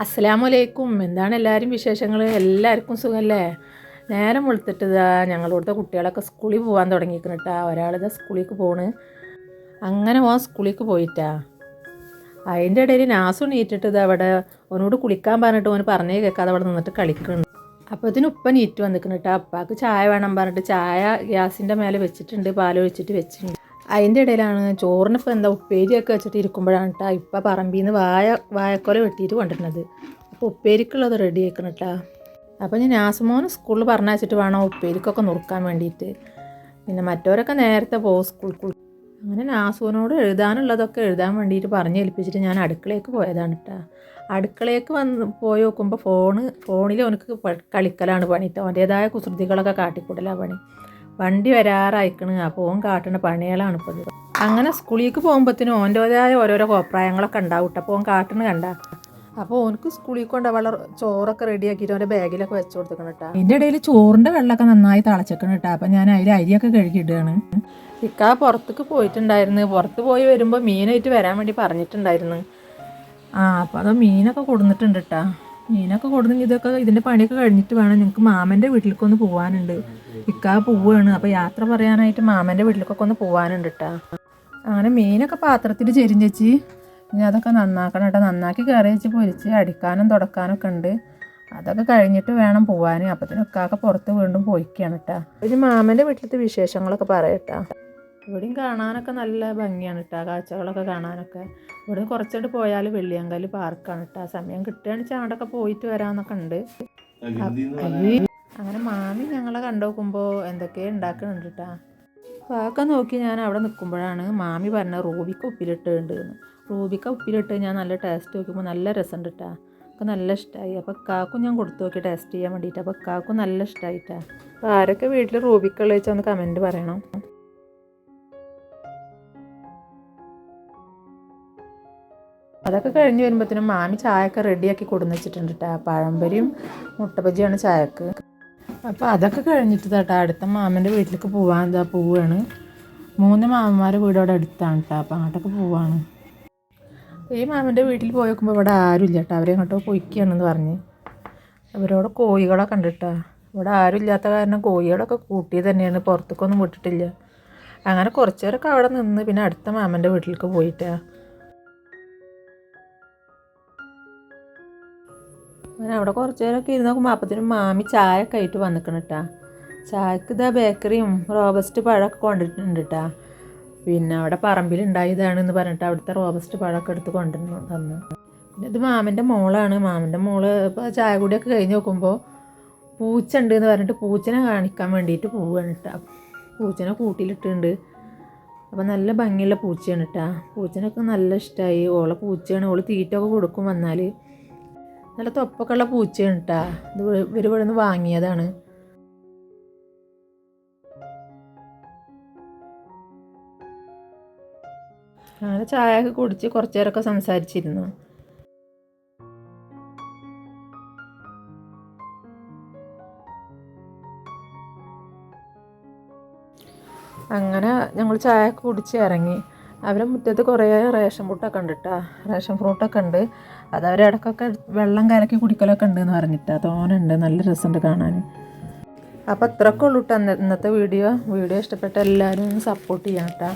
അസ്സലാമലൈക്കും. എന്താണ് എല്ലാവരും വിശേഷങ്ങൾ എല്ലാവർക്കും സുഖമല്ലേ നേരം വെളുത്തിട്ടതാ. ഞങ്ങളിവിടുത്തെ കുട്ടികളൊക്കെ സ്കൂളിൽ പോകാൻ തുടങ്ങിയിരിക്കുന്നു കേട്ടാ ഒരാളിതാ സ്കൂളിലേക്ക് പോണ്. അങ്ങനെ പോകാൻ സ്കൂളിലേക്ക് പോയിട്ടാ. അതിന്റെ ഇടയിൽ നാസു നീറ്റിട്ട് ഇത് അവിടെ. ഓനോട് കുളിക്കാൻ പറഞ്ഞിട്ട് ഓന് പറഞ്ഞേ കേൾക്കാതെ അവിടെ നിന്നിട്ട് കളിക്കുന്നു അപ്പോൾ ഇതിന് ഉപ്പ നീറ്റ് വന്നിരിക്കുന്നു കേട്ടോ അപ്പാക്ക് ചായ വേണം പറഞ്ഞിട്ട് ചായ ഗ്യാസിന്റെ മേലെ വെച്ചിട്ടുണ്ട്. പാൽ ഒഴിച്ചിട്ട് വെച്ചിട്ടുണ്ട്. അതിന്റെ ഇടയിലാണ് ചോറിനിപ്പോൾ എന്താ ഉപ്പേരിയൊക്കെ വെച്ചിട്ട് ഇരിക്കുമ്പോഴാണ് കേട്ടോ ഇപ്പം പറമ്പിൽ നിന്ന് വായ വായക്കൊല വെട്ടിയിട്ട് കൊണ്ടിരുന്നത് അപ്പോൾ ഉപ്പേരിക്കുള്ളത് റെഡി ആക്കണം കേട്ടോ അപ്പോൾ ഞാൻ നാസുമോന് സ്കൂളിൽ പറഞ്ഞയച്ചിട്ട് വേണം ഉപ്പേരിക്കൊക്കെ നുറുക്കാൻ വേണ്ടിയിട്ട്. പിന്നെ മറ്റവരൊക്കെ നേരത്തെ പോകും സ്കൂൾ അങ്ങനെ നാസുവിനോട് എഴുതാനുള്ളതൊക്കെ എഴുതാൻ വേണ്ടിയിട്ട് പറഞ്ഞ് ഏൽപ്പിച്ചിട്ട് ഞാൻ അടുക്കളയ്ക്ക് പോയതാണ് കേട്ടോ അടുക്കളയ്ക്ക് വന്ന് പോയി നോക്കുമ്പോൾ ഫോണ് ഫോണിൽ അവനക്ക് കളിക്കലാണ് പണി കേട്ടോ അവന്റേതായ കുസൃതികളൊക്കെ കാട്ടിക്കൂടലാണ് പണി. വണ്ടി വരാറായിക്കണ്. അപ്പോൾ ഓൻ കാട്ടുന്ന പണികളാണ് ഇപ്പോൾ അങ്ങനെ സ്കൂളിലേക്ക് പോകുമ്പോഴത്തേനും ഓന്റെതായ ഓരോരോ കോപ്രായങ്ങളൊക്കെ ഉണ്ടാവും. അപ്പോൾ ഓൻ കാട്ടുന്ന കണ്ട. അപ്പോൾ ഓനക്ക് സ്കൂളിൽ കൊണ്ട് അവളെ ചോറൊക്കെ റെഡിയാക്കിയിട്ട് അവന്റെ ബാഗിലൊക്കെ വെച്ച് കൊടുത്തേക്കണം കേട്ടോ എന്റെ ഇടയിൽ ചോറിന്റെ വെള്ളമൊക്കെ നന്നായി തിളച്ചേക്കണം കേട്ടോ അപ്പം ഞാൻ അതിൽ അരിയൊക്കെ കഴുകിയിടുകയാണ്. ഇക്കാ പുറത്തേക്ക് പോയിട്ടുണ്ടായിരുന്നു. പുറത്ത് പോയി വരുമ്പോൾ മീനായിട്ട് വരാൻ വേണ്ടി പറഞ്ഞിട്ടുണ്ടായിരുന്നു. ആ അപ്പോൾ അത് മീനൊക്കെ കൊടുന്നിട്ടുണ്ട് കേട്ടാ മീനൊക്കെ കൊടുന്ന് ഇതൊക്കെ ഇതിന്റെ പണിയൊക്കെ കഴിഞ്ഞിട്ട് വേണം ഞങ്ങൾക്ക് മാമന്റെ വീട്ടിലേക്ക് ഒന്ന് പോകാനുണ്ട് ഇക്കാ പോവുകയാണ് അപ്പോൾ യാത്ര പറയാനായിട്ട് മാമന്റെ വീട്ടിലേക്കൊക്കെ ഒന്ന് പോകാനുണ്ട് കേട്ടാ അങ്ങനെ മീനൊക്കെ പാത്രത്തിൽ ചെരിഞ്ഞേച്ച് ഇനി അതൊക്കെ നന്നാക്കണം കേട്ടോ നന്നാക്കി കറി വെച്ച് പൊരിച്ച് അടിക്കാനും തുടക്കാനൊക്കെ ഉണ്ട്. അതൊക്കെ കഴിഞ്ഞിട്ട് വേണം പോകാൻ അപ്പത്തിനൊക്കെ പുറത്ത് വീണ്ടും പോയിക്കാണ് കേട്ടോ ഇനി മാമന്റെ വീട്ടിലത്തെ വിശേഷങ്ങളൊക്കെ പറയട്ടാ ഇവിടെയും കാണാനൊക്കെ നല്ല ഭംഗിയാണ് കേട്ടോ കാഴ്ചകളൊക്കെ കാണാനൊക്കെ. ഇവിടെ കുറച്ചോട്ട് പോയാൽ വെള്ളിയങ്കൽ പാർക്കാണ് കേട്ടോ സമയം കിട്ടുകയാണെന്ന് വെച്ചാൽ അവിടെയൊക്കെ പോയിട്ട് വരാമെന്നൊക്കെ ഉണ്ട്. അങ്ങനെ മാമി ഞങ്ങളെ കണ്ടു നോക്കുമ്പോൾ എന്തൊക്കെയോ ഉണ്ടാക്കുന്നുണ്ട് കേട്ടാ അതൊക്കെ നോക്കി ഞാൻ അവിടെ നിൽക്കുമ്പോഴാണ് മാമി പറഞ്ഞ റൂബിക്ക ഉപ്പിലിട്ടുണ്ട് എന്ന് റൂബിക്ക ഉപ്പിലിട്ട് ഞാൻ നല്ല ടേസ്റ്റ് നോക്കുമ്പോൾ നല്ല രസമുണ്ട് കേട്ടാ ഒക്കെ നല്ല ഇഷ്ടമായി അപ്പോൾ കാക്കും ഞാൻ കൊടുത്തു നോക്കി ടേസ്റ്റ് ചെയ്യാൻ വേണ്ടിയിട്ട് അപ്പോൾ കാക്കും നല്ല ഇഷ്ടമായിട്ടാ അപ്പോൾ ആരൊക്കെ വീട്ടിൽ റൂബിക്ക ഉള്ളതെന്ന് കമന്റ് പറയണം. അതൊക്കെ കഴിഞ്ഞ് വരുമ്പോഴത്തേനും മാമി ചായയൊക്കെ റെഡിയാക്കി കൊടുന്ന് വെച്ചിട്ടുണ്ട് കേട്ടോ പഴംപൊരിയും മുട്ടബജിയാണ് ചായക്ക്. അപ്പോൾ അതൊക്കെ കഴിഞ്ഞിട്ട് കേട്ടോ അടുത്ത മാമന്റെ വീട്ടിലേക്ക് പോവാൻ എന്താ പോവുകയാണ് മൂന്ന് മാമന്മാരെ വീട് അവിടെ അടുത്താണ് കേട്ടോ അപ്പോൾ അങ്ങോട്ടൊക്കെ പോവാണ്. ഈ മാമന്റെ വീട്ടിൽ പോയി നോക്കുമ്പോൾ ഇവിടെ ആരുമില്ല കേട്ടോ അവരെ അങ്ങോട്ടോ പൊയ്ക്കുകയാണെന്ന് പറഞ്ഞ്. അവരോട് കോഴികളെ കണ്ടിട്ടാ. ഇവിടെ ആരും ഇല്ലാത്ത കാരണം കോഴികളൊക്കെ കൂട്ടി തന്നെയാണ്. പുറത്തേക്കൊന്നും വിട്ടിട്ടില്ല. അങ്ങനെ കുറച്ച് നേരമൊക്കെ അവിടെ നിന്ന് പിന്നെ അടുത്ത മാമന്റെ വീട്ടിലേക്ക് പോയിട്ടാ അങ്ങനെ അവിടെ കുറച്ച് നേരമൊക്കെ ഇരുന്ന് നോക്കുമ്പോൾ അപ്പത്തിനും മാമി ചായ ഒക്കെ ആയിട്ട് വന്നിക്കണം കേട്ടാ ചായക്ക് ഇതാ ബേക്കറിയും റോബസ്റ്റ് പഴമൊക്കെ കൊണ്ടിട്ടുണ്ട് കേട്ടാ പിന്നെ അവിടെ പറമ്പിൽ ഉണ്ടായതാണെന്ന് പറഞ്ഞിട്ട് അവിടുത്തെ റോബസ്റ്റ് പഴമൊക്കെ എടുത്ത് കൊണ്ടുവന്നു തന്നു. പിന്നെ ഇത് മാമന്റെ മോളാണ്. മാമന്റെ മോൾ ഇപ്പോൾ ചായ കൂടിയൊക്കെ കഴിഞ്ഞ് നോക്കുമ്പോൾ പൂച്ച ഉണ്ട് എന്ന് പറഞ്ഞിട്ട് പൂച്ചനെ കാണിക്കാൻ വേണ്ടിയിട്ട് പോവുകയാണ് കേട്ടാ പൂച്ചനെ കൂട്ടിയിലിട്ടുണ്ട് അപ്പോൾ നല്ല ഭംഗിയുള്ള പൂച്ചയാണ് കേട്ടാ പൂച്ചനൊക്കെ നല്ല ഇഷ്ടമായി ഓളെ പൂച്ചയാണ്. ഓൾ തീറ്റൊക്കെ കൊടുക്കും വന്നാൽ നല്ല തൊപ്പൊക്കെയുള്ള പൂച്ചയാണ് കേട്ടാ ഇത് ഇവർ ഇവിടെ നിന്ന് വാങ്ങിയതാണ്. അങ്ങനെ ചായ ഒക്കെ കുടിച്ച് കുറച്ചു നേരമൊക്കെ സംസാരിച്ചിരുന്നു. അങ്ങനെ ഞങ്ങൾ ചായ കുടിച്ച് ഇറങ്ങി. അവരെ മുറ്റത്ത് കുറേ റേഷൻ ഫ്രൂട്ടൊക്കെ ഉണ്ട് കേട്ടോ റേഷൻ ഫ്രൂട്ടൊക്കെ ഉണ്ട്. അത് അവരിടക്കൊക്കെ വെള്ളം കലക്കി കുടിക്കലൊക്കെ ഉണ്ട് എന്ന് പറഞ്ഞിട്ടാ തോനുണ്ട് നല്ല രസമുണ്ട് കാണാൻ. അപ്പോൾ അത്രയൊക്കെ ഉള്ളൂ കേട്ടോ ഇന്നത്തെ വീഡിയോ. വീഡിയോ ഇഷ്ടപ്പെട്ട എല്ലാവരും സപ്പോർട്ട് ചെയ്യാം കേട്ടോ